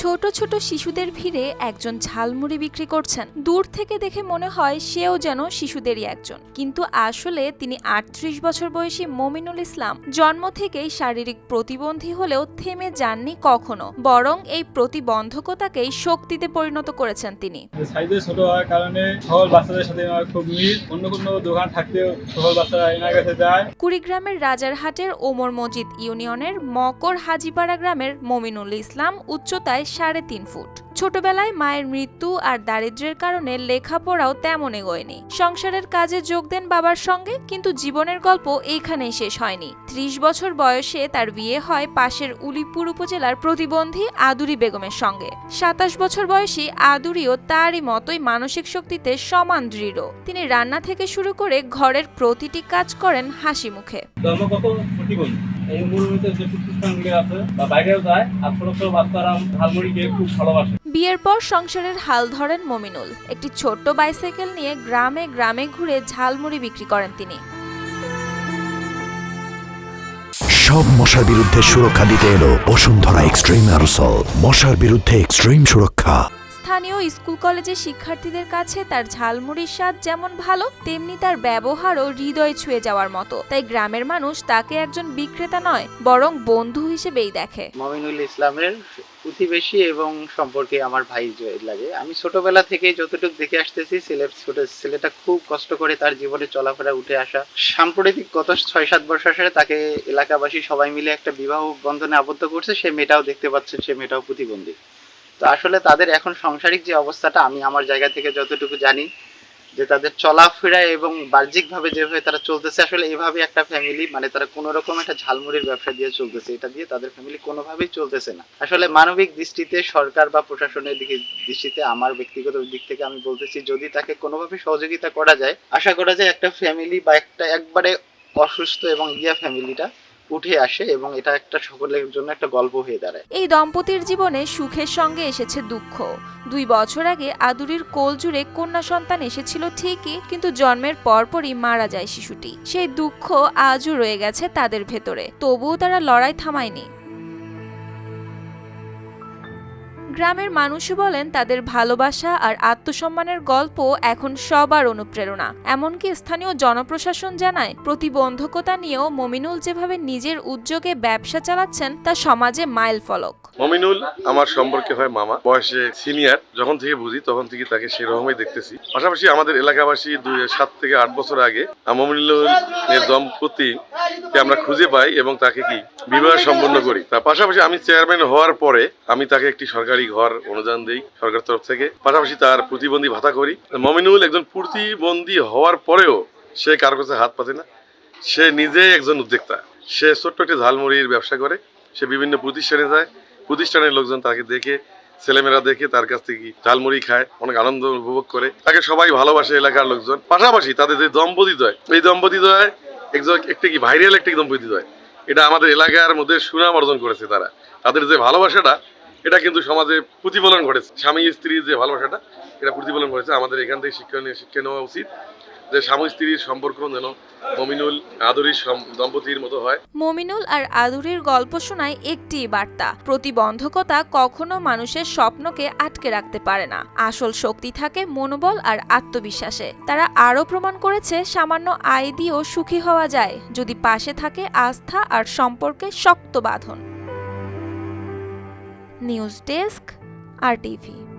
ছোট ছোট শিশুদের ভিড়ে একজন ঝালমুড়ি বিক্রি করছেন। দূর থেকে দেখে মনে হয় সেও যেন শিশুদেরই একজন। কিন্তু আসলে তিনি আটত্রিশ বছর বয়সী মমিনুল ইসলাম। জন্ম থেকেই শারীরিক প্রতিবন্ধী হলেও থেমে যাননি কখনো। বরং এই প্রতিবন্ধকতাকেই শক্তিতে পরিণত করেছেন তিনি। সাইজে ছোট হওয়ার কারণে সকল বাচ্চাদের সাথে খুব মিল। অন্য কোনো দোকান থাকলেও সকল বাচ্চারা এনার কাছে যায়। কুড়িগ্রামের রাজারহাটের ওমর মজিদ ইউনিয়নের মকর হাজিপাড়া গ্রামের মমিনুল ইসলাম উচ্চতায় সাড়ে তিন ফুট। ছোটবেলায় মায়ের মৃত্যু আর দারিদ্র্যের কারণে লেখাপড়াও তেমন এগোয়নি। সংসারের কাজে যোগ দেন বাবার সঙ্গে, কিন্তু জীবনের গল্প এইখানেই শেষ হয়নি। ত্রিশ বছর বয়সে তার বিয়ে হয় পাশের উলিপুর উপজেলার প্রতিবন্ধী আদুরি বেগমের সঙ্গে। সাতাশ বছর বয়সী আদুরিও তারই মতোই মানসিক শক্তিতে সমান দৃঢ়। তিনি রান্না থেকে শুরু করে ঘরের প্রতিটি কাজ করেন হাসি মুখে। এই মুরগিতে যে প্রতিষ্ঠানগুলি আছে বা বাইরেও যায়, আর ছোট ছোট বাচ্চারা ঝালমুড়ি খেয়ে খুব ভালোবাসে। বিয়ের পর সংসারের হাল ধরেন মমিনুল। একটি ছোট্ট বাইসাইকেল নিয়ে গ্রামে গ্রামে ঘুরে ঝালমুড়ি বিক্রি করেন তিনি। সব মশার বিরুদ্ধে সুরক্ষা দিতে এলো বসুন্ধরা এক্সট্রিম অ্যারোসল। মশার বিরুদ্ধে এক্সট্রিম সুরক্ষা। স্থানীয় স্কুল কলেজের শিক্ষার্থীদের কাছে তার ঝালমুড়ির স্বাদ যেমন ভালো তেমনি তার ব্যবহারও হৃদয় ছুঁয়ে যাওয়ার মতো। তাই গ্রামের মানুষ তাকে একজন বিক্রেতা নয় বরং বন্ধু হিসেবেই দেখে। মমিনুল ইসলামের প্রতিবেশী এবং সম্পর্কে আমার ভাই লাগে। আমি ছোটবেলা থেকে যতটুকু দেখে আসতেছি ছোট, ছেলেটা খুব কষ্ট করে তার জীবনে চলাফেরা, উঠে আসা, সাম্প্রতিক গত ছয় সাত বছর তাকে এলাকাবাসী সবাই মিলে একটা বিবাহ বন্ধনে আবদ্ধ করছে, সে মেয়েটাও দেখতে পাচ্ছেন সে মেয়েটাও প্রতিবন্ধী। তো আসলে তাদের এখন সাংসারিক যে অবস্থাটা, আমি আমার জায়গা থেকে যতটুকু জানি যে তাদের চলাফেরা এবং বাহ্যিকভাবে যেভাবে তারা চলতেছে, আসলে এভাবে একটা ফ্যামিলি মানে তারা কোনো রকম একটা ঝালমুড়ির ব্যবসা দিয়ে চলতেছে, এটা দিয়ে তাদের ফ্যামিলি কোনোভাবেই চলতেছে না। আসলে মানবিক দৃষ্টিতে সরকার বা প্রশাসনের দিকে দৃষ্টিতে আমার ব্যক্তিগত দিক থেকে আমি বলতেছি, যদি তাকে কোনোভাবে সহযোগিতা করা যায়, আশা করা যায় একটা ফ্যামিলি বা একটা একবারে অসুস্থ এবং ইয়া ফ্যামিলিটা উঠে আসে এবং এটা একটা সকলের জন্য একটা গল্প হয়ে দাঁড়ায়। এই দম্পতির জীবনে সুখের সঙ্গে এসেছে দুঃখ। দুই বছর আগে আদুরির কোল জুড়ে কন্যা সন্তান এসেছিল ঠিকই, কিন্তু জন্মের পরপরই মারা যায় শিশুটি। সেই দুঃখ আজও রয়ে গেছে তাদের ভেতরে। তবুও তারা লড়াই থামায়নি। গ্রামের মানুষও বলেন তাদের ভালোবাসা আর আত্মসম্মানের গল্প এখন সবার অনুপ্রেরণা। এমনকি স্থানীয় জনপ্রশাসন জানায়, প্রতিবন্ধকতা নিয়েও মমিনুল যেভাবে নিজের উদ্যোগে ব্যবসা চালাচ্ছেন, তা সমাজে মাইল ফলক। মমিনুল আমার সম্পর্কে হয় মামা। বয়সে সিনিয়র, যখন থেকে বুঝি তখন থেকে তাকে সেরকমই দেখতেছি। পাশাপাশি আমাদের এলাকাবাসী দুই, সাত থেকে আট বছর আগে মমিনুল দম্পতি আমরা খুঁজে পাই এবং তাকে কি বিবাহ সম্পন্ন করি। তার পাশাপাশি আমি চেয়ারম্যান হওয়ার পরে আমি তাকে একটি সরকারি ঘর অনুদান দেই সরকার তরফ থেকে। পাশাপাশি তার প্রতিবন্ধী ভাতা করি। মমিনুল একজন প্রতিবন্ধী হওয়ার পরেও সে কারও কাছে হাত পাতে না। সে নিজে একজন উদ্যোক্তা। সে ছোট্ট একটি ঝালমুড়ির ব্যবসা করে। সে বিভিন্ন প্রতিষ্ঠানে যায়। প্রতিষ্ঠানের লোকজন তাকে দেখে, ছেলেমেয়েরা দেখে তার কাছ থেকে ঝালমুড়ি খায়, অনেক আনন্দ উপভোগ করে। তাকে সবাই ভালোবাসে এলাকার লোকজন। পাশাপাশি তাদের যে দম্পতি দয়, এই দম্পতি দয় একজন একটা কি ভাইরাল একটা দম্পতি দয়। এটা আমাদের এলাকার মধ্যে সুনাম অর্জন করেছে তারা। তাদের যে ভালোবাসাটা এটা কিন্তু সমাজে প্রতিফলন ঘটেছে। স্বামী স্ত্রীর যে ভালোবাসাটা, এটা প্রতিফলন ঘটেছে। আমাদের এখান থেকে শিক্ষা নিয়ে শিক্ষা নেওয়া উচিত যে স্বামী, স্ত্রীর সম্পর্ক যেন মমিনুল আদরির দম্পতির মতো হয়। মমিনুল আর আদুরির গল্প শোনায় একটি বার্তা। প্রতিবন্ধকতা কখনো মানুষের স্বপ্নকে আটকে রাখতে পারে না। আসল শক্তি থাকে মনোবল আর আত্মবিশ্বাসে। তারা আরও প্রমাণ করেছে, সামান্য আয় দিয়েও সুখী হওয়া যায়। যদি পাশে থাকে আস্থা আর সম্পর্কে শক্ত বাঁধন। News desk R TV.